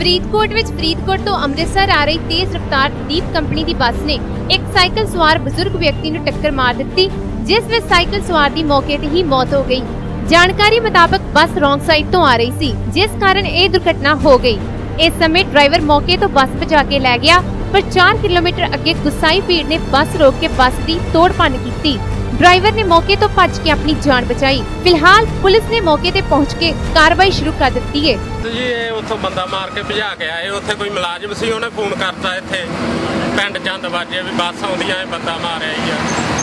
ਫਰੀਦਕੋਟ ਵਿੱਚ ਫਰੀਦਕੋਟ ਤੋਂ ਅੰਮ੍ਰਿਤਸਰ ਆ ਰਹੀ ਤੇਜ਼ ਰਫ਼ਤਾਰ ਦੀਪ ਕੰਪਨੀ ਦੀ ਬੱਸ ਨੇ ਇੱਕ ਸਾਈਕਲ ਸਵਾਰ ਬਜ਼ੁਰਗ ਵਿਅਕਤੀ ਨੂੰ ਟੱਕਰ ਮਾਰ ਦਿੱਤੀ, ਜਿਸ ਵਿੱਚ ਸਾਈਕਲ ਸਵਾਰ ਦੀ ਮੌਕੇ ਤੇ ਹੀ ਮੌਤ ਹੋ ਗਈ। ਜਾਣਕਾਰੀ ਮੁਤਾਬਕ ਬੱਸ ਰੋਂਗ ਸਾਈਡ ਤੋਂ ਆ ਰਹੀ ਸੀ, ਜਿਸ ਕਾਰਨ ਇਹ ਦੁਰਘਟਨਾ ਹੋ ਗਈ। ਇਸ ਸਮੇਂ ਡਰਾਈਵਰ ਮੌਕੇ ਤੋਂ ਬੱਸ ਭਜਾ ਕੇ ਲੈ ਗਿਆ, ਪਰ 4 ਕਿਲੋਮੀਟਰ ਅੱਗੇ ਗੁੱਸਾਈ ਭੀੜ ਨੇ ਬੱਸ ਰੋਕ ਕੇ ਬੱਸ ਦੀ ਤੋੜ ਭੰਨ ਕੀਤੀ। ਡਰਾਈਵਰ ਨੇ ਮੌਕੇ ਤੋਂ ਭੱਜ ਕੇ ਆਪਣੀ ਜਾਨ ਬਚਾਈ। ਫਿਲਹਾਲ ਪੁਲਿਸ ਨੇ ਮੌਕੇ ਤੇ ਪਹੁੰਚ ਕੇ ਕਾਰਵਾਈ ਸ਼ੁਰੂ ਕਰ ਦਿੱਤੀ ਹੈ। ਤੇ ਜੀ ਇਹ ਉੱਥੋਂ ਬੰਦਾ ਮਾਰ ਕੇ ਭਜਾ ਕੇ ਆਏ ਉੱਥੇ ਕੋਈ ਮੁਲਾਜ਼ਮ ਸੀ ਉਹਨੇ ਫੋਨ ਕਰਤਾ ਇੱਥੇ। ਪਿੰਡ ਚੰਦ ਵਾਜੇ ਵੀ ਬੱਸ ਆਉਂਦੀ ਆ ਇਹ ਬੰਦਾ ਮਾਰਿਆ ਹੀ ਆ।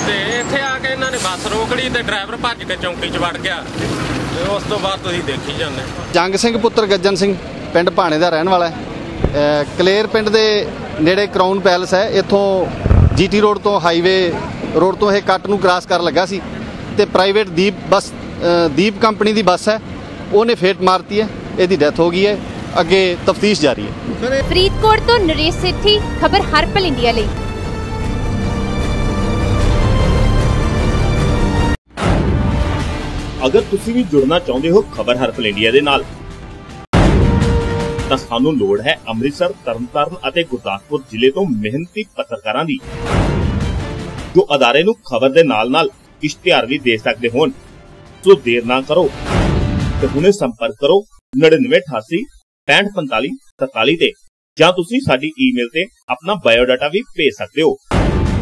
ਤੇ ਇੱਥੇ ਆ ਕੇ ਇਹਨਾਂ ਨੇ ਬੱਸ ਰੋਕ ਲਈ ਤੇ ਡਰਾਈਵਰ ਭੱਜ ਕੇ ਚੌਂਕੀ 'ਚ ਵੜ ਗਿਆ। ਤੇ ਉਸ ਤੋਂ ਬਾਅਦ ਤੁਸੀਂ ਦੇਖੀ ਜਾਂਦੇ ਜੰਗ ਸਿੰਘ ਪੁੱਤਰ ਗੱਜਨ ਸਿੰਘ ਪਿੰਡ ਭਾਣੇ ਦਾ ਰਹਿਣ ਵਾਲਾ ਹੈ। ਕਲੇਰ ਪਿੰਡ ਦੇ ਨੇੜੇ ਕਰਾਊਨ ਪੈਲਸ ਹੈ। ਇੱਥੋਂ ਜੀਟੀ ਰੋਡ ਤੋਂ ਹਾਈਵੇ ਰੋਡ ਤੋਂ ਇਹ ਕੱਟ ਨੂੰ ਕ੍ਰਾਸ ਕਰਨ ਲੱਗਾ ਸੀ ਤੇ ਪ੍ਰਾਈਵੇਟ ਦੀਪ ਬੱਸ ਦੀਪ ਕੰਪਨੀ ਦੀ ਬੱਸ ਹੈ ਉਹਨੇ ਫੇਟ ਮਾਰਤੀ ਹੈ ਇਹਦੀ ਡੈਥ ਹੋ ਗਈ ਹੈ ਅੱਗੇ ਤਫਤੀਸ਼ ਜਾਰੀ ਹੈ। ਫਰੀਦਕੋਟ ਤੋਂ ਨਰੇਸ਼ ਸੇਠੀ ਖਬਰ ਹਰਪਲ ਇੰਡੀਆ ਲਈ। ਅਗਰ ਤੁਸੀਂ ਵੀ ਜੁੜਨਾ ਚਾਹੁੰਦੇ ਹੋ ਖਬਰ ਹਰਪਲ ਇੰਡੀਆ ਦੇ ਨਾਲ ਤਾਂ ਸਾਨੂੰ ਲੋੜ ਹੈ ਅੰਮ੍ਰਿਤਸਰ ਤਰਨਤਾਰਨ ਅਤੇ ਗੁਰਦਾਸਪੁਰ ਜ਼ਿਲ੍ਹੇ ਤੋਂ ਮਿਹਨਤੀ ਪੱਤਰਕਾਰਾਂ ਦੀ। ਜੋ ਅਦਾਰੇ ਨੂੰ ਖਬਰ ਦੇ ਨਾਲ-ਨਾਲ ਇਸ਼ਤਿਹਾਰ ਵੀ ਦੇ ਸਕਦੇ ਹੋਣ। ਸੋ ਦੇਰ ਨਾ ਕਰੋ। ਤੇ ਹੁਣੇ ਸੰਪਰਕ ਕਰੋ 9988 6545 47 ਤੇ, ਜਾਂ ਤੁਸੀਂ ਸਾਡੀ ਈਮੇਲ ਤੇ ਆਪਣਾ ਬਾਇਓਡਾਟਾ ਵੀ ਭੇਜ ਸਕਦੇ ਹੋ।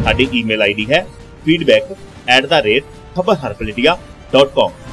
ਸਾਡੀ ਈਮੇਲ ਆਈਡੀ ਹੈ feedback@khabarharpaladia.com